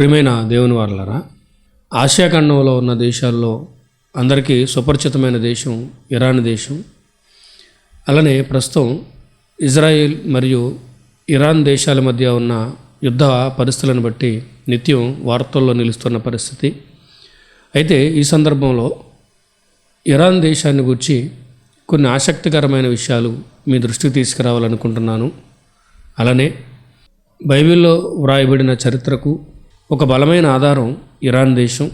ప్రియమైన దేవుని వారలరా ఆసియా ఖండంలో ఉన్న దేశాల్లో అందరికీ సుపరిచితమైన దేశం ఇరాన్ దేశం. అలానే ప్రస్తుతం ఇజ్రాయిల్ మరియు ఇరాన్ దేశాల మధ్య ఉన్న యుద్ధ పరిస్థితులను బట్టి నిత్యం వార్తల్లో నిలుస్తున్న పరిస్థితి. అయితే ఈ సందర్భంలో ఇరాన్ దేశాన్ని గురించి కొన్ని ఆసక్తికరమైన విషయాలు మీ దృష్టికి తీసుకురావాలనుకుంటున్నాను. అలానే బైబిల్లో వ్రాయబడిన చరిత్రకు ఒక బలమైన ఆధారం ఇరాన్ దేశం.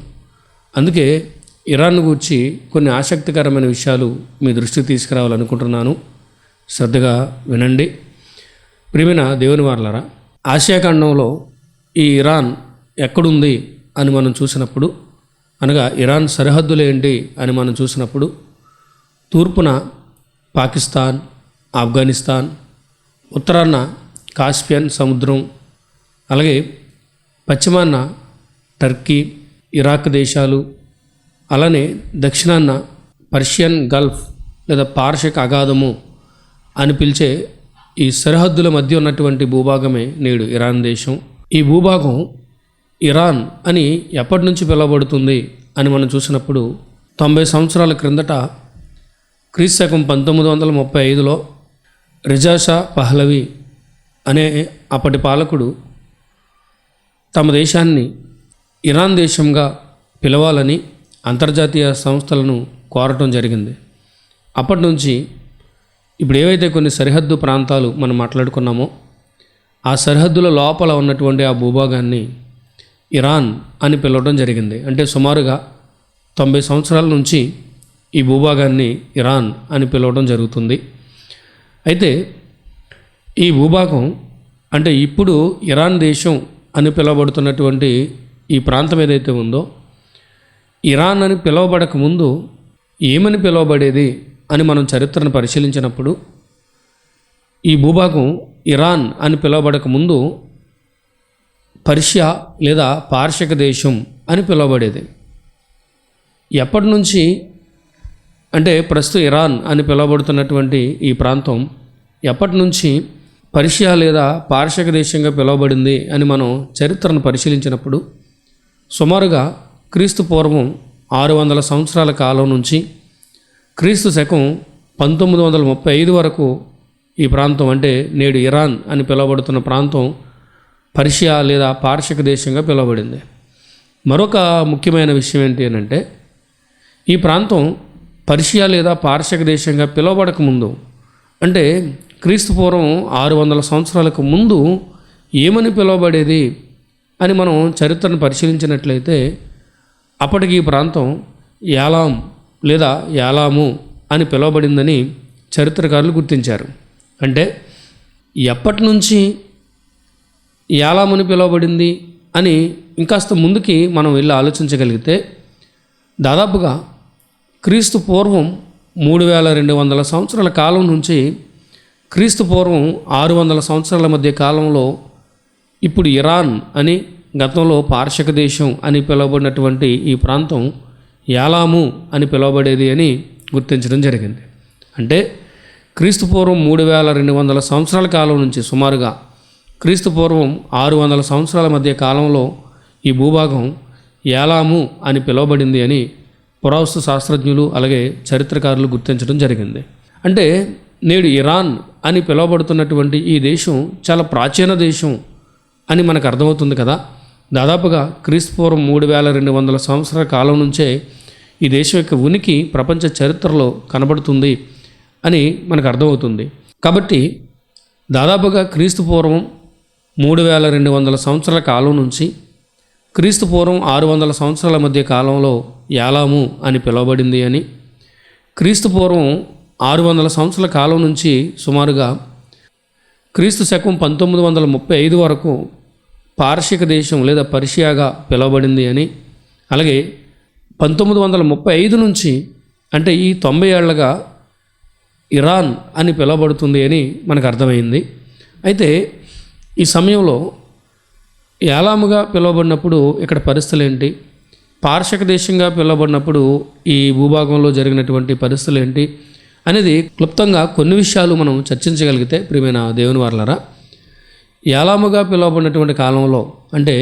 అందుకే ఇరాన్ గురించి కొన్ని ఆసక్తికరమైన విషయాలు మీ దృష్టికి తీసుకురావాలనుకుంటున్నాను. శ్రద్ధగా వినండి. ప్రియమైన దేవుని వార్లరా ఆసియా ఖండంలో ఈ ఇరాన్ ఎక్కడుంది అని మనం చూసినప్పుడు అనగా ఇరాన్ సరిహద్దులేంటి అని మనం చూసినప్పుడు తూర్పున పాకిస్తాన్ ఆఫ్ఘనిస్తాన్ ఉత్తరాన కాస్పియన్ సముద్రం అలాగే పశ్చిమాన టర్కీ ఇరాక్ దేశాలు అలానే దక్షిణాన పర్షియన్ గల్ఫ్ లేదా పార్షిక అగాధము అని పిలిచే ఈ సరిహద్దుల మధ్య ఉన్నటువంటి భూభాగమే నేడు ఇరాన్ దేశం. ఈ భూభాగం ఇరాన్ అని ఎప్పటి నుంచి పిలువబడుతుంది అని మనం చూసినప్పుడు తొంభై సంవత్సరాల క్రిందట క్రీస్తు శకం పంతొమ్మిది వందల ముప్పై ఐదులో రిజాషా పహ్లవి అనే అప్పటి పాలకుడు తమ దేశాన్ని ఇరాన్ దేశంగా పిలవాలని అంతర్జాతీయ సంస్థలను కోరటం జరిగింది. అప్పటి నుంచి ఇప్పుడు ఏవైతే కొన్ని సరిహద్దు ప్రాంతాలు మనం మాట్లాడుకున్నామో ఆ సరిహద్దుల లోపల ఉన్నటువంటి ఆ భూభాగాన్ని ఇరాన్ అని పిలవడం జరిగింది. అంటే సుమారుగా తొంభై సంవత్సరాల నుంచి ఈ భూభాగాన్ని ఇరాన్ అని పిలవడం జరుగుతుంది. అయితే ఈ భూభాగం అంటే ఇప్పుడు ఇరాన్ దేశం అని పిలువబడుతున్నటువంటి ఈ ప్రాంతం ఏదైతే ఉందో ఇరాన్ అని పిలువబడక ముందు ఏమని పిలువబడేది అని మనం చరిత్రను పరిశీలించినప్పుడు ఈ భూభాగం ఇరాన్ అని పిలువబడక ముందు పర్షియా లేదా పార్షిక దేశం అని పిలువబడేది. ఎప్పటి నుంచి అంటే ప్రస్తుతం ఇరాన్ అని పిలువబడుతున్నటువంటి ఈ ప్రాంతం ఎప్పటి నుంచి పర్షియా లేదా పార్షిక దేశంగా పిలువబడింది అని మనం చరిత్రను పరిశీలించినప్పుడు సుమారుగా క్రీస్తు పూర్వం ఆరు వందల సంవత్సరాల కాలం నుంచి క్రీస్తు శకం పంతొమ్మిది వందల ముప్పై ఐదు వరకు ఈ ప్రాంతం అంటే నేడు ఇరాన్ అని పిలువబడుతున్న ప్రాంతం పర్షియా లేదా పార్షిక దేశంగా పిలువబడింది. మరొక ముఖ్యమైన విషయం ఏంటి అంటే ఈ ప్రాంతం పర్షియా లేదా పార్షిక దేశంగా పిలువబడకముందు అంటే క్రీస్తు పూర్వం ఆరు వందల సంవత్సరాలకు ముందు ఏమని పిలువబడేది అని మనం చరిత్రను పరిశీలించినట్లయితే అప్పటికి ఈ ప్రాంతం యాలాం లేదా యాలాము అని పిలువబడిందని చరిత్రకారులు గుర్తించారు. అంటే ఎప్పటి నుంచి యాలామని పిలువబడింది అని ఇంకాస్త ముందుకి మనం వెళ్ళి ఆలోచించగలిగితే దాదాపుగా క్రీస్తు పూర్వం మూడు వేల రెండు వందల సంవత్సరాల కాలం నుంచి క్రీస్తు పూర్వం ఆరు వందల సంవత్సరాల మధ్య కాలంలో ఇప్పుడు ఇరాన్ అని గతంలో పార్షక దేశం అని పిలువబడినటువంటి ఈ ప్రాంతం యాలాము అని పిలువబడేది అని గుర్తించడం జరిగింది. అంటే క్రీస్తు పూర్వం మూడు వేల రెండు వందల సంవత్సరాల కాలం నుంచి సుమారుగా క్రీస్తు పూర్వం ఆరు వందల సంవత్సరాల మధ్య కాలంలో ఈ భూభాగం యాలాము అని పిలువబడింది అని పురావస్తు శాస్త్రజ్ఞులు అలాగే చరిత్రకారులు గుర్తించడం జరిగింది. అంటే నేడు ఇరాన్ అని పిలువబడుతున్నటువంటి ఈ దేశం చాలా ప్రాచీన దేశం అని మనకు అర్థమవుతుంది కదా. దాదాపుగా క్రీస్పూర్వం మూడు వేల రెండు వందల సంవత్సరాల కాలం నుంచే ఈ దేశం యొక్క ఉనికి ప్రపంచ చరిత్రలో కనబడుతుంది అని మనకు అర్థమవుతుంది. కాబట్టి దాదాపుగా క్రీస్తు పూర్వం మూడు వేల రెండు వందల సంవత్సరాల కాలం నుంచి క్రీస్తు పూర్వం ఆరు వందల సంవత్సరాల మధ్య కాలంలో యాలాము అని పిలువబడింది అని క్రీస్తు పూర్వం ఆరు వందల సంవత్సరాల కాలం నుంచి సుమారుగా క్రీస్తు శకం పంతొమ్మిది వందల ముప్పై ఐదు వరకు పార్షిక దేశం లేదా పర్షియాగా పిలువబడింది అని అలాగే పంతొమ్మిది వందల ముప్పై ఐదు నుంచి అంటే ఈ తొంభై ఏళ్ళగా ఇరాన్ అని పిలువబడుతుంది అని మనకు అర్థమైంది. అయితే ఈ సమయంలో ఏలాముగా పిలువబడినప్పుడు ఇక్కడ పరిస్థితులు ఏంటి? పార్షిక దేశంగా పిలువబడినప్పుడు ఈ భూభాగంలో జరిగినటువంటి పరిస్థితులు ఏంటి? అనేది క్లుప్తంగా కొన్ని విషయాలు మనం చర్చించగలిగితే ప్రియమైన దేవుని వారలరా యాలాముగా పిలువబడినటువంటి కాలంలో అంటే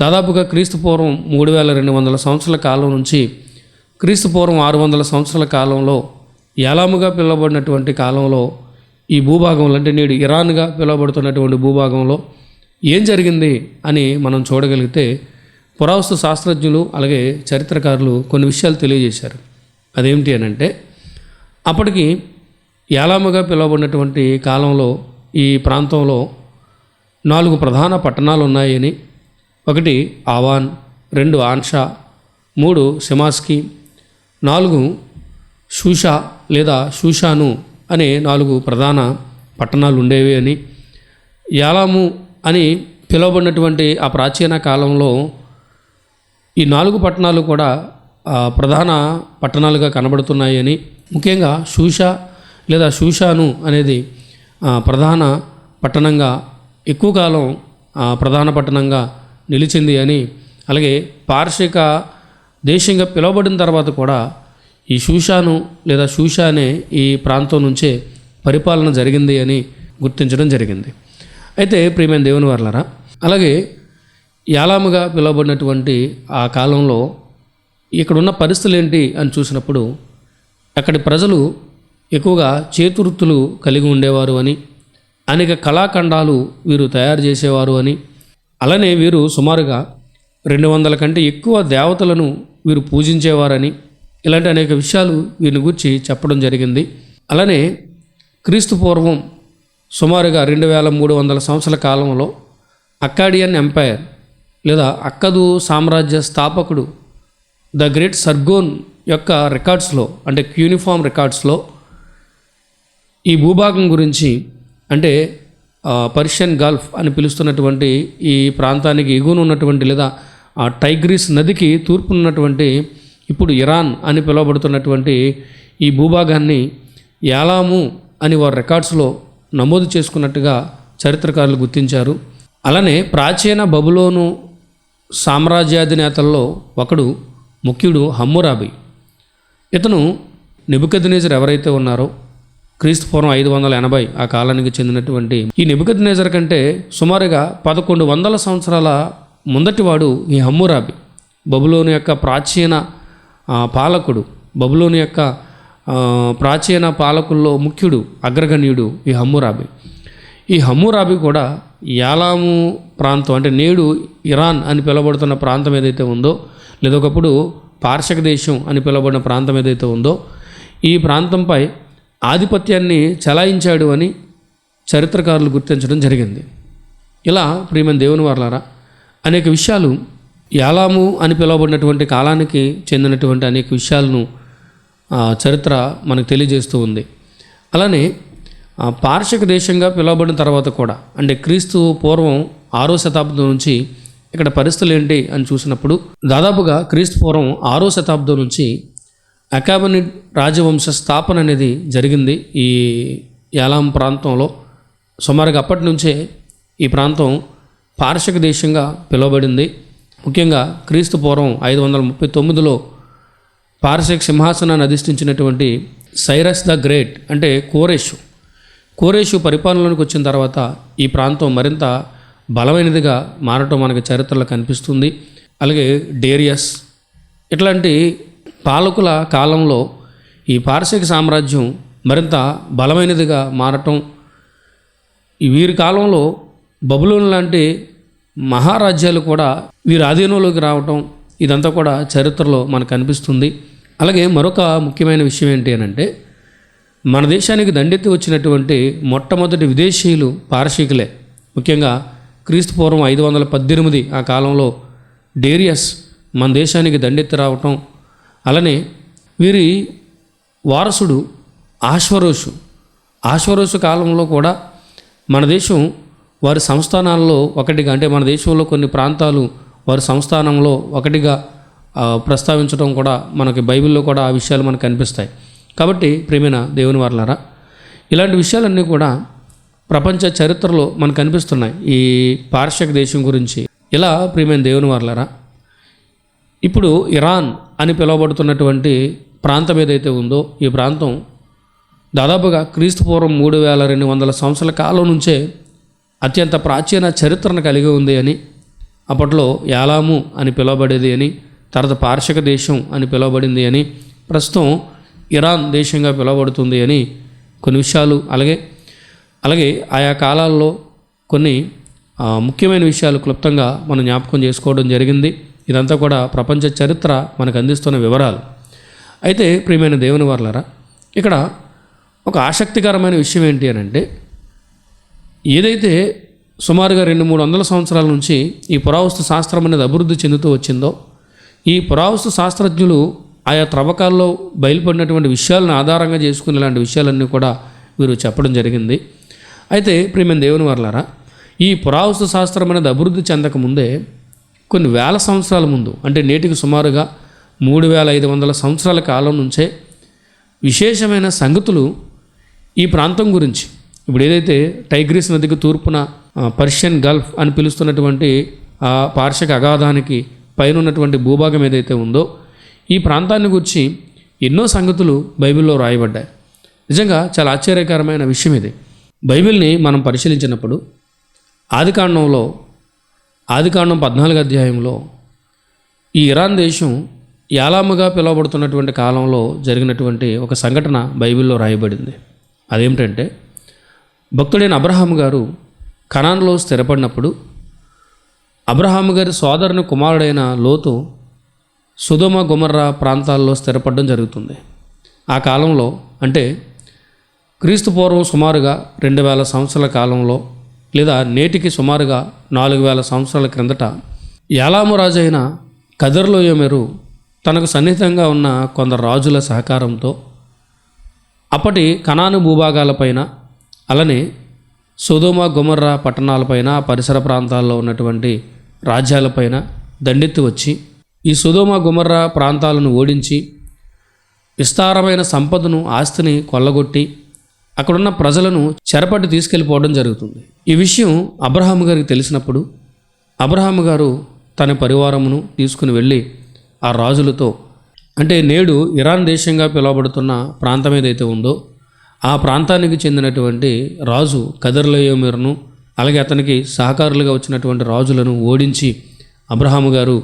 దాదాపుగా క్రీస్తు పూర్వం మూడు వేల రెండు వందల సంవత్సరాల కాలం నుంచి క్రీస్తు పూర్వం ఆరు వందల సంవత్సరాల కాలంలో ఏలాముగా పిలువబడినటువంటి కాలంలో ఈ భూభాగంలో అంటే నేడు ఇరాన్గా పిలువబడుతున్నటువంటి భూభాగంలో ఏం జరిగింది అని మనం చూడగలిగితే పురావస్తు శాస్త్రజ్ఞులు అలాగే చరిత్రకారులు కొన్ని విషయాలు తెలియజేశారు. అదేమిటి అని అంటే అప్పటికి యాలాముగా పిలువబడినటువంటి కాలంలో ఈ ప్రాంతంలో నాలుగు ప్రధాన పట్టణాలు ఉన్నాయని ఒకటి ఆవాన్ రెండు ఆన్షా మూడు సిమాస్కి నాలుగు షూషా లేదా షూషాను అనే నాలుగు ప్రధాన పట్టణాలు ఉండేవి అని యాలాము అని పిలువబడినటువంటి ఆ ప్రాచీన కాలంలో ఈ నాలుగు పట్టణాలు కూడా ప్రధాన పట్టణాలుగా కనబడుతున్నాయని ముఖ్యంగా షూషా లేదా షూషాను అనేది ప్రధాన పట్టణంగా ఎక్కువ కాలం ప్రధాన పట్టణంగా నిలిచింది అని అలాగే పార్షిక దేశంగా పిలువబడిన తర్వాత కూడా ఈ షూషాను లేదా షూషానే ఈ ప్రాంతం నుంచే పరిపాలన జరిగింది అని గుర్తించడం జరిగింది. అయితే ప్రియమైన దేవుని వర్లరా అలాగే యాలాముగా పిలువబడినటువంటి ఆ కాలంలో ఇక్కడున్న పరిస్థితులు ఏంటి అని చూసినప్పుడు అక్కడి ప్రజలు ఎక్కువగా చేతివృత్తులు కలిగి ఉండేవారు అని అనేక కళాఖండాలు వీరు తయారు చేసేవారు అని. అలానే వీరు సుమారుగా రెండు వందల కంటే ఎక్కువ దేవతలను వీరు పూజించేవారని ఇలాంటి అనేక విషయాలు వీరిని గురించి చెప్పడం జరిగింది. అలానే క్రీస్తు పూర్వం సుమారుగా రెండు వేల మూడు వందల సంవత్సరాల కాలంలో అక్కాడియన్ ఎంపైర్ లేదా అక్కదు సామ్రాజ్య స్థాపకుడు ద గ్రేట్ సర్గోన్ యొక్క రికార్డ్స్లో అంటే యూనిఫామ్ రికార్డ్స్లో ఈ భూభాగం గురించి అంటే పర్షియన్ గల్ఫ్ అని పిలుస్తున్నటువంటి ఈ ప్రాంతానికి ఎగువన ఉన్నటువంటి లేదా ఆ టైగ్రీస్ నదికి తూర్పున ఉన్నటువంటి ఇప్పుడు ఇరాన్ అని పిలువబడుతున్నటువంటి ఈ భూభాగాన్ని యాలాము అని వారి రికార్డ్స్లో నమోదు చేసుకున్నట్టుగా చరిత్రకారులు గుర్తించారు. అలానే ప్రాచీన బబులోను సామ్రాజ్యాధినేతల్లో ఒకడు ముఖ్యుడు హమ్మురాబి. ఇతను నిబుకద్నేజర్ ఎవరైతే ఉన్నారో క్రీస్తు పూర్వం ఐదు వందల ఎనభై ఆ కాలానికి చెందినటువంటి ఈ నిబుకద్నేజర్ కంటే సుమారుగా పదకొండు వందల సంవత్సరాల ముందటివాడు ఈ హమ్మురాబి బబులోని యొక్క ప్రాచీన పాలకుడు బబులోని యొక్క ప్రాచీన పాలకుల్లో ముఖ్యుడు అగ్రగణ్యుడు ఈ హమ్మురాబి. ఈ హమ్మురాబి కూడా యాలాము ప్రాంతం అంటే నేడు ఇరాన్ అని పిలువబడుతున్న ప్రాంతం ఏదైతే ఉందో లేదా ఒకప్పుడు పార్షక దేశం అని పిలువబడిన ప్రాంతం ఏదైతే ఉందో ఈ ప్రాంతంపై ఆధిపత్యాన్ని చలాయించాడు అని చరిత్రకారులు గుర్తించడం జరిగింది. ఇలా ప్రియమైన దేవుని వర్లారా అనేక విషయాలు యాలాము అని పిలువబడినటువంటి కాలానికి చెందినటువంటి అనేక విషయాలను చరిత్ర మనకు తెలియజేస్తూ ఉంది. అలానే ఆ, పార్షిక దేశంగా పిలువబడిన తర్వాత కూడా అంటే క్రీస్తు పూర్వం ఆరో శతాబ్దం నుంచి ఇక్కడ పరిస్థితులు ఏంటి అని చూసినప్పుడు దాదాపుగా క్రీస్తు పూర్వం ఆరో శతాబ్దం నుంచి అకాబనిడ్ రాజవంశ స్థాపన అనేది జరిగింది ఈ యాలాం ప్రాంతంలో. సుమారుగా అప్పటి నుంచే ఈ ప్రాంతం పార్షిక దేశంగా పిలువబడింది. ముఖ్యంగా క్రీస్తు పూర్వం ఐదు వందల ముప్పై తొమ్మిదిలో పార్షిక సింహాసనాన్ని అధిష్ఠించినటువంటి సైరస్ ద గ్రేట్ అంటే కోరేషు. కోరేషు పరిపాలనలోకి వచ్చిన తర్వాత ఈ ప్రాంతం మరింత బలమైనదిగా మారటం మనకి చరిత్రలో కనిపిస్తుంది. అలాగే డేరియస్ ఇట్లాంటి పాలకుల కాలంలో ఈ పార్శిక సామ్రాజ్యం మరింత బలమైనదిగా మారటం. వీరి కాలంలో బబులోన్ లాంటి మహారాజ్యాలు కూడా వీరి ఆధీనంలోకి రావటం ఇదంతా కూడా చరిత్రలో మనకు కనిపిస్తుంది. అలాగే మరొక ముఖ్యమైన విషయం ఏంటి అంటే మన దేశానికి దండెత్తి వచ్చినటువంటి మొట్టమొదటి విదేశీయులు పారసీకులే ముఖ్యంగా క్రీస్తు పూర్వం ఐదు వందల పద్దెనిమిది ఆ కాలంలో డేరియస్ మన దేశానికి దండెత్తి రావటం అలానే వీరి వారసుడు ఆశ్వరోషు. ఆశ్వరోషు కాలంలో కూడా మన దేశం వారి సంస్థానాల్లో ఒకటిగా అంటే మన దేశంలో కొన్ని ప్రాంతాలు వారి సంస్థానంలో ఒకటిగా ప్రస్తావించడం కూడా మనకి బైబిల్లో కూడా ఆ విషయాలు మనకు కనిపిస్తాయి. కాబట్టి ప్రేమైన దేవుని వారలారా ఇలాంటి విషయాలన్నీ కూడా ప్రపంచ చరిత్రలో మనకు కనిపిస్తున్నాయి ఈ పార్షిక దేశం గురించి. ఇలా ప్రియమైన దేవుని వర్లరా ఇప్పుడు ఇరాన్ అని పిలువబడుతున్నటువంటి ప్రాంతం ఏదైతే ఉందో ఈ ప్రాంతం దాదాపుగా క్రీస్తు పూర్వం మూడు వేల రెండు వందల సంవత్సరాల కాలం నుంచే అత్యంత ప్రాచీన చరిత్రను కలిగి ఉంది అని అప్పట్లో యాలాము అని పిలువబడేది అని తర్వాత పార్శ్వక దేశం అని పిలువబడింది అని ప్రస్తుతం ఇరాన్ దేశంగా పిలువబడుతుంది అని కొన్ని విషయాలు అలాగే అలాగే ఆయా కాలాల్లో కొన్ని ముఖ్యమైన విషయాలు క్లుప్తంగా మనం జ్ఞాపకం చేసుకోవడం జరిగింది. ఇదంతా కూడా ప్రపంచ చరిత్ర మనకు అందిస్తున్న వివరాలు. అయితే ప్రియమైన దేవుని వర్లరా ఇక్కడ ఒక ఆసక్తికరమైన విషయం ఏంటి అని అంటే ఏదైతే సుమారుగా రెండు మూడు వందల సంవత్సరాల నుంచి ఈ పురావస్తు శాస్త్రం అనేది అభివృద్ధి చెందుతూ వచ్చిందో ఈ పురావస్తు శాస్త్రజ్ఞులు ఆయా త్రవ్వకాల్లో బయలుపడినటువంటి విషయాలను ఆధారంగా చేసుకుని ఇలాంటి విషయాలన్నీ కూడా వీరు చెప్పడం జరిగింది. అయితే ప్రియమైన దేవుని వర్లారా ఈ పురావస్తు శాస్త్రం అనేది అభివృద్ధి చెందక ముందే కొన్ని వేల సంవత్సరాల ముందు అంటే నేటికి సుమారుగా మూడు వేల ఐదు వందల సంవత్సరాల కాలం నుంచే విశేషమైన సంగతులు ఈ ప్రాంతం గురించి ఇప్పుడు ఏదైతే టైగ్రీస్ నదికి తూర్పున పర్షియన్ గల్ఫ్ అని పిలుస్తున్నటువంటి ఆ పార్షిక అగాధానికి పైన ఉన్నటువంటి భూభాగం ఏదైతే ఉందో ఈ ప్రాంతాన్ని గురించి ఎన్నో సంగతులు బైబిల్లో రాయబడ్డాయి. నిజంగా చాలా ఆశ్చర్యకరమైన విషయం ఇది. బైబిల్ని మనం పరిశీలించినప్పుడు ఆదికాండంలో ఆదికాండం పద్నాలుగు అధ్యాయంలో ఈ ఇరాన్ దేశం యాలాముగా పిలువబడుతున్నటువంటి కాలంలో జరిగినటువంటి ఒక సంఘటన బైబిల్లో రాయబడింది. అదేమిటంటే భక్తుడైన అబ్రహాం గారు కణాన్లో స్థిరపడినప్పుడు అబ్రహాం గారి సోదరుని కుమారుడైన లోతు సుధమ గుమర్రా ప్రాంతాల్లో స్థిరపడడం జరుగుతుంది. ఆ కాలంలో అంటే క్రీస్తు పూర్వం సుమారుగా రెండు వేల సంవత్సరాల కాలంలో లేదా నేటికి సుమారుగా నాలుగు వేల సంవత్సరాల క్రిందట యాలాము రాజు అయిన కదర్లోయమెరు తనకు సన్నిహితంగా ఉన్న కొందరు రాజుల సహకారంతో అప్పటి కనాను భూభాగాలపైన అలానే సుధోమ గుమర్రా పట్టణాలపైన పరిసర ప్రాంతాల్లో ఉన్నటువంటి రాజ్యాలపైన దండెత్తి వచ్చి ఈ సుధోమ గుమర్రా ప్రాంతాలను ఓడించి విస్తారమైన సంపదను ఆస్తిని కొల్లగొట్టి అక్కడున్న ప్రజలను చెరపట్టి తీసుకెళ్ళిపోవడం జరుగుతుంది. ఈ విషయం అబ్రహాం గారికి తెలిసినప్పుడు అబ్రహాం గారు తన పరివారమును తీసుకుని వెళ్ళి ఆ రాజులతో అంటే నేడు ఇరాన్ దేశంగా పిలువబడుతున్న ప్రాంతం ఏదైతే ఉందో ఆ ప్రాంతానికి చెందినటువంటి రాజు కదర్లయోమిర్ను అలాగే అతనికి సహకారులుగా వచ్చినటువంటి రాజులను ఓడించి అబ్రహాము గారు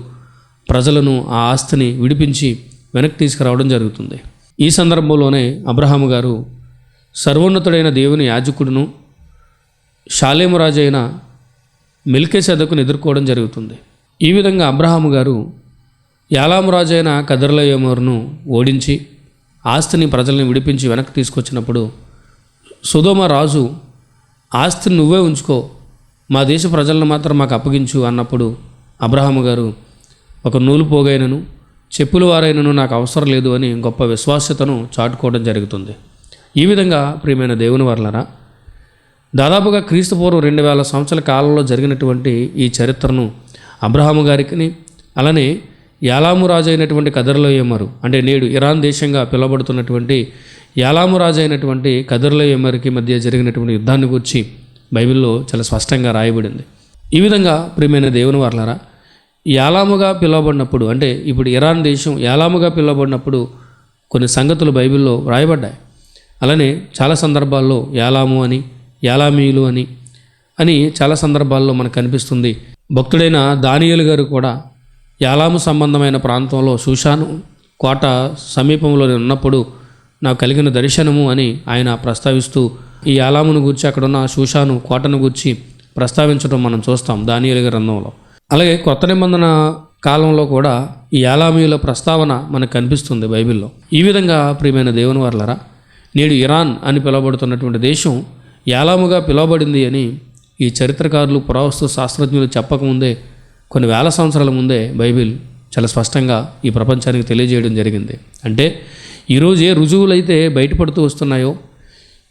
ప్రజలను ఆ ఆస్తిని విడిపించి వెనక్కి తీసుకురావడం జరుగుతుంది. ఈ సందర్భంలోనే అబ్రహాము గారు సర్వోన్నతుడైన దేవుని యాజకుడును షాలేము రాజు అయిన మెల్కేసెదకును ఎదుర్కోవడం జరుగుతుంది. ఈ విధంగా అబ్రహాము గారు యాలామరాజు అయిన కదర్లయోమరును ఓడించి ఆస్తిని ప్రజల్ని విడిపించి వెనక్కి తీసుకొచ్చినప్పుడు సుధోమ రాజు ఆస్తిని నువ్వే ఉంచుకో మా దేశ ప్రజలను మాత్రం మాకు అప్పగించు అన్నప్పుడు అబ్రహాము గారు ఒక నూలు పోగైనను చెప్పుల వారైనను నాకు అవసరం లేదు అని గొప్ప విశ్వాస్యతను చాటుకోవడం జరుగుతుంది. ఈ విధంగా ప్రియమైన దేవుని వర్లరా దాదాపుగా క్రీస్తు పూర్వం రెండు వేల సంవత్సరాల కాలంలో జరిగినటువంటి ఈ చరిత్రను అబ్రహాము గారికి అలానే యాలాము రాజు అయినటువంటి కదర్లోయమ్మరు అంటే నేడు ఇరాన్ దేశంగా పిలువబడుతున్నటువంటి యాలాము రాజు అయినటువంటి కదర్లోయమ్మరికి మధ్య జరిగినటువంటి యుద్ధాన్ని గురించి బైబిల్లో చాలా స్పష్టంగా రాయబడింది. ఈ విధంగా ప్రియమైన దేవుని వర్లరా యాలాముగా పిలువబడినప్పుడు అంటే ఇప్పుడు ఇరాన్ దేశం యాలాముగా పిలువబడినప్పుడు కొన్ని సంగతులు బైబిల్లో రాయబడ్డాయి. అలానే చాలా సందర్భాల్లో యాలాము అని యాలామీయులు అని అని చాలా సందర్భాల్లో మనకు కనిపిస్తుంది. భక్తుడైన దానియలు గారు కూడా యాలాము సంబంధమైన ప్రాంతంలో సుషాను కోట సమీపంలో ఉన్నప్పుడు నాకు కలిగిన దర్శనము అని ఆయన ప్రస్తావిస్తూ ఈ యాలామును గురించి అక్కడున్న శూషాను కోటను గురించి ప్రస్తావించడం మనం చూస్తాం దానియలు గ్రంథంలో అలాగే కొత్త నిబంధన కాలంలో కూడా ఈ యాలామీయుల ప్రస్తావన మనకు కనిపిస్తుంది బైబిల్లో. ఈ విధంగా ప్రియమైన దేవుని వర్లరా నేడు ఇరాన్ అని పిలువబడుతున్నటువంటి దేశం యాలాముగా పిలువబడింది అని ఈ చరిత్రకారులు పురావస్తు శాస్త్రజ్ఞులు చెప్పకముందే కొన్ని వేల సంవత్సరాల ముందే బైబిల్ చాలా స్పష్టంగా ఈ ప్రపంచానికి తెలియజేయడం జరిగింది. అంటే ఈరోజు ఏ రుజువులు అయితే బయటపడుతూ వస్తున్నాయో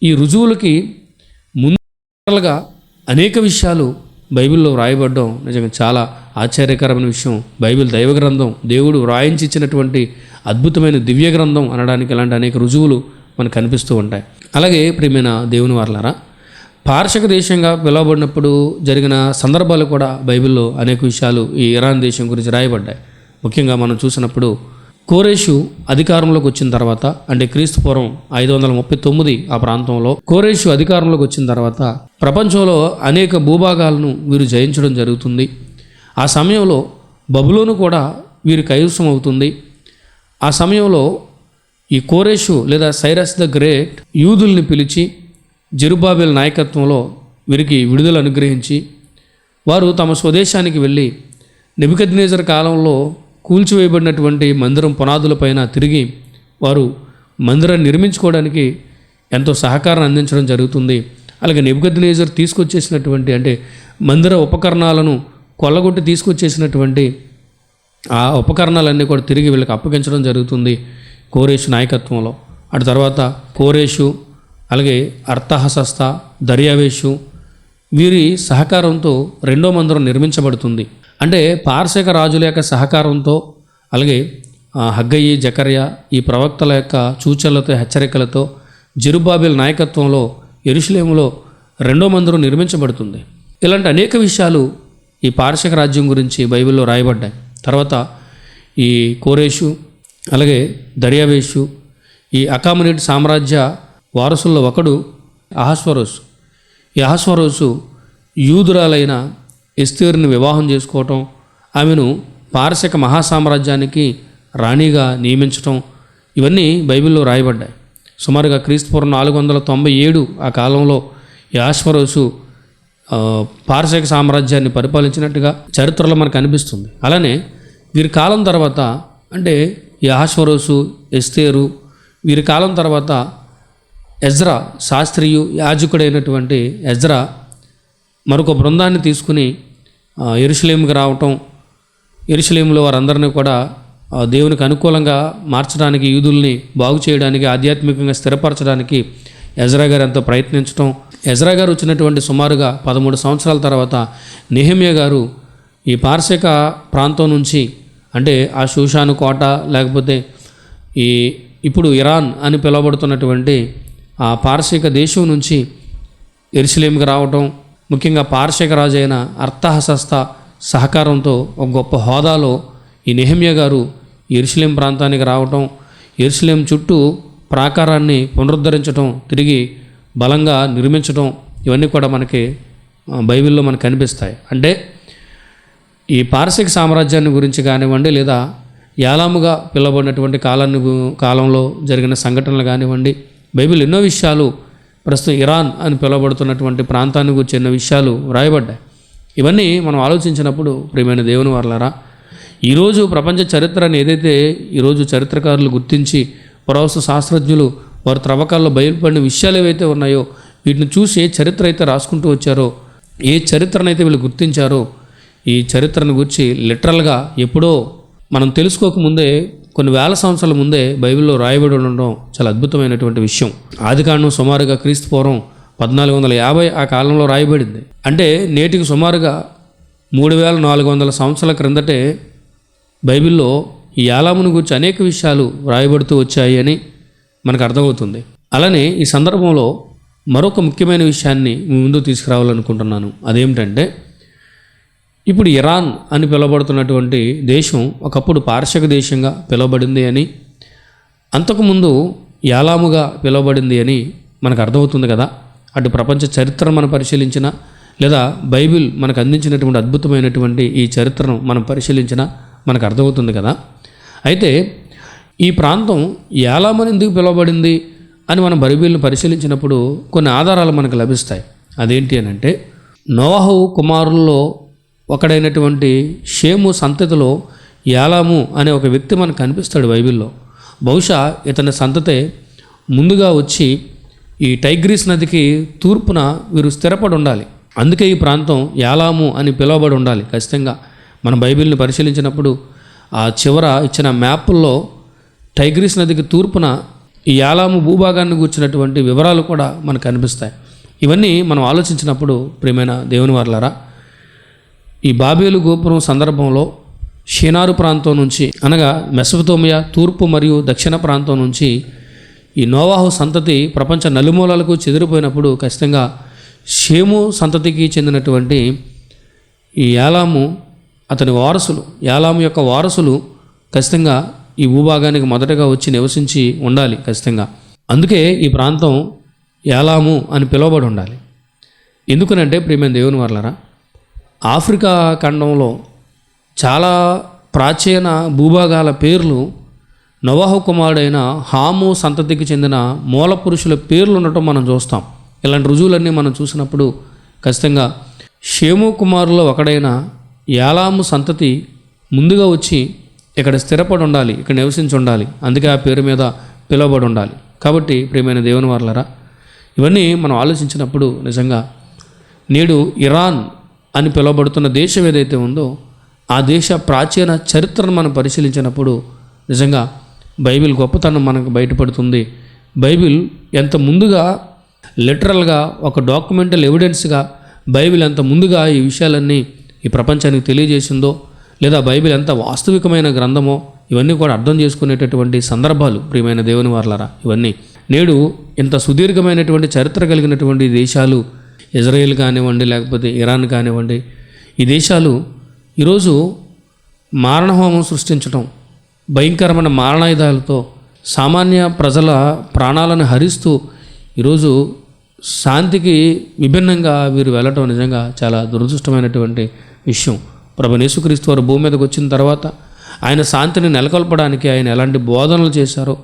ఈ రుజువులకి ముందుగా అనేక విషయాలు బైబిల్లో వ్రాయబడడం నిజంగా చాలా ఆశ్చర్యకరమైన విషయం. బైబిల్ దైవ గ్రంథం దేవుడు వ్రాయించి ఇచ్చినటువంటి అద్భుతమైన దివ్య గ్రంథం అనడానికి ఇలాంటి అనేక రుజువులు మనకు కనిపిస్తూ ఉంటాయి. అలాగే ప్రియమైన దేవుని వార్లారా పార్షక దేశంగా పిలువబడినప్పుడు జరిగిన సందర్భాలు కూడా బైబిల్లో అనేక విషయాలు ఈ ఇరాన్ దేశం గురించి రాయబడ్డాయి. ముఖ్యంగా మనం చూసినప్పుడు కోరేషు అధికారంలోకి వచ్చిన తర్వాత అంటే క్రీస్తు పూర్వం ఐదు వందల ముప్పై తొమ్మిది ఆ ప్రాంతంలో కోరేషు అధికారంలోకి వచ్చిన తర్వాత ప్రపంచంలో అనేక భూభాగాలను వీరు జయించడం జరుగుతుంది. ఆ సమయంలో బబులోను కూడా వీరి కైవసం అవుతుంది. ఆ సమయంలో ఈ కోరేషు లేదా సైరస్ ద గ్రేట్ యూదుల్ని పిలిచి జెరుబాబెల్ నాయకత్వంలో వీరికి విడుదల అనుగ్రహించి వారు తమ స్వదేశానికి వెళ్ళి నెబుకద్నేజర్ కాలంలో కూల్చివేయబడినటువంటి మందిరం పునాదులపైన తిరిగి వారు మందిరాన్ని నిర్మించుకోవడానికి ఎంతో సహకారం అందించడం జరుగుతుంది. అలాగే నిబద్నేజర్ తీసుకొచ్చేసినటువంటి అంటే మందిర ఉపకరణాలను కొల్లగొట్టి తీసుకొచ్చేసినటువంటి ఆ ఉపకరణాలన్నీ కూడా తిరిగి వీళ్ళకి అప్పగించడం జరుగుతుంది. కోరేషు నాయకత్వంలో. అటు తర్వాత కోరేషు అలాగే అర్థహసస్త దర్యావేషు వీరి సహకారంతో రెండో మందిరం నిర్మించబడుతుంది. అంటే పార్శక రాజుల యొక్క సహకారంతో అలాగే హగ్గయ్యి జకర్య ఈ ప్రవక్తల యొక్క సూచనలతో హెచ్చరికలతో జిరుబాబిల్ నాయకత్వంలో ఎరుషులేములో రెండో మందిరం నిర్మించబడుతుంది. ఇలాంటి అనేక విషయాలు ఈ పార్శిక రాజ్యం గురించి బైబిల్లో రాయబడ్డాయి. తర్వాత ఈ కోరేషు అలాగే దర్యావేషు ఈ అకామనేట్ సామ్రాజ్య వారసుల్లో ఒకడు అహస్వరోసు. ఈ అహస్వరోసు యూదురాలైన ఎస్తేరుని వివాహం చేసుకోవటం ఆమెను పారసిక మహాసామ్రాజ్యానికి రాణిగా నియమించటం ఇవన్నీ బైబిల్లో రాయబడ్డాయి. సుమారుగా క్రీస్తుపూర్వం నాలుగు వందల తొంభై ఏడు ఆ కాలంలో ఈ ఆశ్వరోసు పారసిక సామ్రాజ్యాన్ని పరిపాలించినట్టుగా చరిత్రలో మనకు అనిపిస్తుంది. అలానే వీరి కాలం తర్వాత అంటే ఈ ఎస్తేరు వీరి కాలం తర్వాత ఎజ్రా శాస్త్రియు యాజకుడైనటువంటి ఎజ్రా మరొక బృందాన్ని తీసుకుని ఆ, రావటం ఎరుషలేములో వారందరినీ కూడా దేవునికి అనుకూలంగా మార్చడానికి యూదుల్ని బాగు చేయడానికి ఆధ్యాత్మికంగా స్థిరపరచడానికి ఎజ్రా గారు ఎంతో ప్రయత్నించడం ఎజ్రా గారు వచ్చినటువంటి సుమారుగా పదమూడు సంవత్సరాల తర్వాత నెహమ్య గారు ఈ పార్శిక ప్రాంతం నుంచి అంటే ఆ షూషాను కోట లేకపోతే ఈ ఇప్పుడు ఇరాన్ అని పిలువబడుతున్నటువంటి ఆ పార్శిక దేశం నుంచి ఎరుసలేంకి రావటం ముఖ్యంగా పార్శిక రాజు అయిన అర్థహసస్త సహకారంతో ఒక గొప్ప హోదాలో ఈ నెహమ్య గారు ఎరుసలేం ప్రాంతానికి రావటం ఎరుసలేం చుట్టూ ప్రాకారాన్ని పునరుద్ధరించడం తిరిగి బలంగా నిర్మించడం ఇవన్నీ కూడా మనకి బైబిల్లో మనకు కనిపిస్తాయి. అంటే ఈ పారసిక సామ్రాజ్యాన్ని గురించి కానివ్వండి లేదా యాలాముగా పిలువబడినటువంటి కాలాన్ని కాలంలో జరిగిన సంఘటనలు కానివ్వండి బైబిల్ ఎన్నో విషయాలు ప్రస్తుతం ఇరాన్ అని పిలువబడుతున్నటువంటి ప్రాంతాన్ని గురించి ఎన్నో విషయాలు వ్రాయబడ్డాయి. ఇవన్నీ మనం ఆలోచించినప్పుడు ప్రియమైన దేవుని వర్లరా ఈరోజు ప్రపంచ చరిత్రని ఏదైతే ఈరోజు చరిత్రకారులు గుర్తించి పురావస్తు శాస్త్రజ్ఞులు వారి త్రవ్వకాల్లో బయలుపడిన విషయాలు ఏవైతే ఉన్నాయో వీటిని చూసి ఏ చరిత్ర అయితే రాసుకుంటూ వచ్చారో ఏ చరిత్రనైతే వీళ్ళు గుర్తించారో ఈ చరిత్రను గురించి లిటరల్గా ఎప్పుడో మనం తెలుసుకోకముందే కొన్ని వేల సంవత్సరాల ముందే బైబిల్లో రాయబడి ఉండడం చాలా అద్భుతమైనటువంటి విషయం. ఆదికాండం సుమారుగా క్రీస్తు పూర్వం పద్నాలుగు వందల యాభై ఆ కాలంలో రాయబడింది. అంటే నేటికి సుమారుగా మూడు వేల నాలుగు వందల సంవత్సరాల క్రిందటే బైబిల్లో ఈ యాలామును గురించి అనేక విషయాలు రాయబడుతూ వచ్చాయి అని మనకు అర్థమవుతుంది. అలానే ఈ సందర్భంలో మరొక ముఖ్యమైన విషయాన్ని ముందు తీసుకురావాలనుకుంటున్నాను. అదేమిటంటే ఇప్పుడు ఇరాన్ అని పిలువబడుతున్నటువంటి దేశం ఒకప్పుడు పార్శక దేశంగా పిలువబడింది అని అంతకుముందు యాలాముగా పిలువబడింది అని మనకు అర్థమవుతుంది కదా. అటు ప్రపంచ చరిత్ర మనం పరిశీలించిన లేదా బైబిల్ మనకు అందించినటువంటి అద్భుతమైనటువంటి ఈ చరిత్రను మనం పరిశీలించిన మనకు అర్థమవుతుంది కదా. అయితే ఈ ప్రాంతం యాలామని ఎందుకు పిలువబడింది అని మనం బైబిల్ను పరిశీలించినప్పుడు కొన్ని ఆధారాలు మనకు లభిస్తాయి. అదేంటి అని అంటే నోవాహు కుమారుల్లో ఒకడైనటువంటి షేము సంతతిలో యాలాము అనే ఒక వ్యక్తి మనకు కనిపిస్తాడు బైబిల్లో. బహుశా ఇతని సంతతే ముందుగా వచ్చి ఈ టైగ్రీస్ నదికి తూర్పున వీరు స్థిరపడి ఉండాలి. అందుకే ఈ ప్రాంతం యాలాము అని పిలువబడి ఉండాలి ఖచ్చితంగా. మన బైబిల్ని పరిశీలించినప్పుడు ఆ చివర ఇచ్చిన మ్యాప్ల్లో టైగ్రీస్ నదికి తూర్పున ఈ యాలాము భూభాగాన్ని కూర్చున్నటువంటి వివరాలు కూడా మనకు కనిపిస్తాయి. ఇవన్నీ మనం ఆలోచించినప్పుడు ప్రియమైన దేవుని వర్లరా ఈ బాబేలు గోపురం సందర్భంలో షీనారు ప్రాంతం నుంచి అనగా మెసపతోమియా తూర్పు మరియు దక్షిణ ప్రాంతం నుంచి ఈ నోవాహు సంతతి ప్రపంచ నలుమూలలకు చెదిరిపోయినప్పుడు ఖచ్చితంగా షేము సంతతికి చెందినటువంటి ఈ యాలాము అతని వారసులు యాలాము యొక్క వారసులు ఖచ్చితంగా ఈ భూభాగానికి మొదటగా వచ్చి నివసించి ఉండాలి ఖచ్చితంగా. అందుకే ఈ ప్రాంతం యాలాము అని పిలువబడి ఉండాలి. ఎందుకనంటే ప్రియమైన దేవుని వర్లరా ఆఫ్రికా ఖండంలో చాలా ప్రాచీన భూభాగాల పేర్లు నవాహు కుమారుడైన హాము సంతతికి చెందిన మూల పురుషుల పేర్లు ఉండటం మనం చూస్తాం. ఇలాంటి రుజువులన్నీ మనం చూసినప్పుడు ఖచ్చితంగా షేము కుమారులో ఒకడైన యాలాము సంతతి ముందుగా వచ్చి ఇక్కడ స్థిరపడి ఉండాలి ఇక్కడ నివసించి ఉండాలి. అందుకే ఆ పేరు మీద పిలువబడి ఉండాలి. కాబట్టి ప్రియమైన దేవుని వారులరా ఇవన్నీ మనం ఆలోచించినప్పుడు నిజంగా నేడు ఇరాన్ అని పిలువబడుతున్న దేశం ఏదైతే ఉందో ఆ దేశ ప్రాచీన చరిత్రను మనం పరిశీలించినప్పుడు నిజంగా బైబిల్ గొప్పతనం మనకు బయటపడుతుంది. బైబిల్ ఎంత ముందుగా లిటరల్గా ఒక డాక్యుమెంటల్ ఎవిడెన్స్గా బైబిల్ ఎంత ముందుగా ఈ విషయాలన్నీ ఈ ప్రపంచానికి తెలియజేసిందో లేదా బైబిల్ ఎంత వాస్తవికమైన గ్రంథమో ఇవన్నీ కూడా అర్థం చేసుకునేటటువంటి సందర్భాలు ప్రియమైన దేవుని వార్లరా ఇవన్నీ. నేడు ఇంత సుదీర్ఘమైనటువంటి చరిత్ర కలిగినటువంటి దేశాలు ఇజ్రాయెల్ కానివ్వండి లేకపోతే ఇరాన్ కానివ్వండి ఈ దేశాలు ఈరోజు మారణహోమం సృష్టించడం భయంకరమైన మారణాయుధాలతో సామాన్య ప్రజల ప్రాణాలను హరిస్తూ ఈరోజు శాంతికి విభిన్నంగా వీరు వెళ్ళటం నిజంగా చాలా దురదృష్టమైనటువంటి విషయం. ప్రభు యేసుక్రీస్తు వారు భూమి మీదకి వచ్చిన తర్వాత ఆయన శాంతిని నెలకొల్పడానికి ఆయన ఎలాంటి బోధనలు చేశారో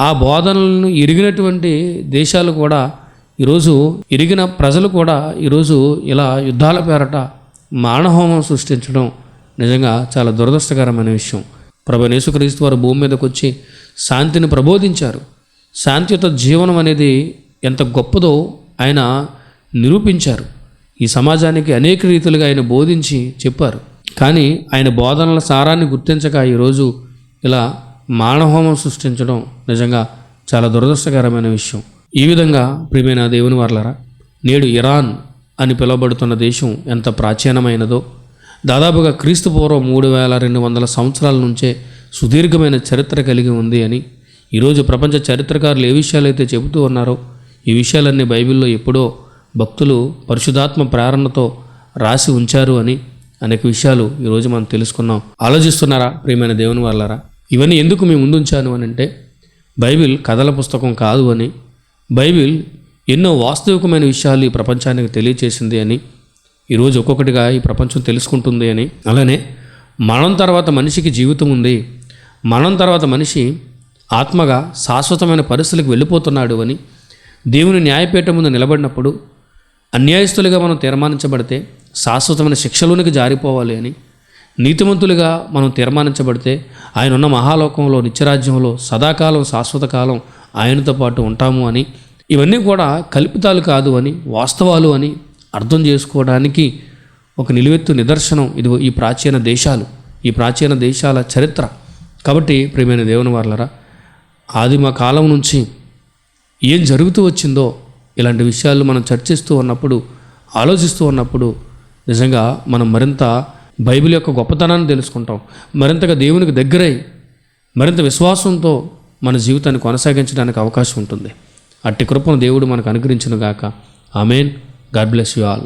ఆ బోధనలను ఎరిగినటువంటి దేశాలు కూడా ఈరోజు ఇరిగిన ప్రజలు కూడా ఈరోజు ఇలా యుద్ధాల పేరట మానహోమం సృష్టించడం నిజంగా చాలా దురదృష్టకరమైన విషయం. ప్రభు యేసుక్రీస్తు వారు భూమి మీదకి వచ్చి శాంతిని ప్రబోధించారు. శాంతియుత జీవనం అనేది ఎంత గొప్పదో ఆయన నిరూపించారు. ఈ సమాజానికి అనేక రీతులుగా ఆయన బోధించి చెప్పారు. కానీ ఆయన బోధనల సారాన్ని గుర్తించక ఈరోజు ఇలా మానహోమం సృష్టించడం నిజంగా చాలా దురదృష్టకరమైన విషయం. ఈ విధంగా ప్రియమైన దేవుని వర్లరా నేడు ఇరాన్ అని పిలువబడుతున్న దేశం ఎంత ప్రాచీనమైనదో దాదాపుగా క్రీస్తు పూర్వం మూడు వేల రెండు వందల సంవత్సరాల నుంచే సుదీర్ఘమైన చరిత్ర కలిగి ఉంది అని ఈరోజు ప్రపంచ చరిత్రకారులు ఏ విషయాలైతే చెబుతూ ఉన్నారో ఈ విషయాలన్నీ బైబిల్లో ఎప్పుడో భక్తులు పరిశుధాత్మ ప్రేరణతో రాసి ఉంచారు అని అనేక విషయాలు ఈరోజు మనం తెలుసుకున్నాం ఆలోచిస్తున్నారా ప్రియమైన దేవుని వాళ్ళారా ఇవన్నీ ఎందుకు మేము ముందుంచాను అని అంటే బైబిల్ కథల పుస్తకం కాదు అని బైబిల్ ఎన్నో వాస్తవికమైన విషయాలు ఈ ప్రపంచానికి తెలియచేసింది అని ఈరోజు ఒక్కొక్కటిగా ఈ ప్రపంచం తెలుసుకుంటుంది అని. అలానే మరణం తర్వాత మనిషికి జీవితం ఉంది. మరణం తర్వాత మనిషి ఆత్మగా శాశ్వతమైన పరిస్థితులకు వెళ్ళిపోతున్నాడు అని దేవుని న్యాయపీఠం ముందు నిలబడినప్పుడు అన్యాయస్తులుగా మనం తీర్మానించబడితే శాశ్వతమైన శిక్షలోనికి జారిపోవాలి అని నీతిమంతులుగా మనం తీర్మానించబడితే ఆయన ఉన్న మహాలోకంలో నిత్యరాజ్యంలో సదాకాలం శాశ్వత కాలం ఆయనతో పాటు ఉంటాము అని. ఇవన్నీ కూడా కల్పితాలు కాదు అని వాస్తవాలు అని అర్థం చేసుకోవడానికి ఒక నిలువెత్తు నిదర్శనం ఇది ఈ ప్రాచీన దేశాలు ఈ ప్రాచీన దేశాల చరిత్ర. కాబట్టి ప్రియమైన దేవుని వార్లరా ఆదిమ కాలం నుంచి ఏం జరుగుతూ వచ్చిందో ఇలాంటి విషయాలు మనం చర్చిస్తూ ఉన్నప్పుడు ఆలోచిస్తూ ఉన్నప్పుడు నిజంగా మనం మరింత బైబిల్ యొక్క గొప్పతనాన్ని తెలుసుకుంటాం. మరింతగా దేవునికి దగ్గరై మరింత విశ్వాసంతో మన జీవితాన్ని కొనసాగించడానికి అవకాశం ఉంటుంది. అట్టి కృపను దేవుడు మనకు అనుగ్రహించును గాక amen. God bless you all.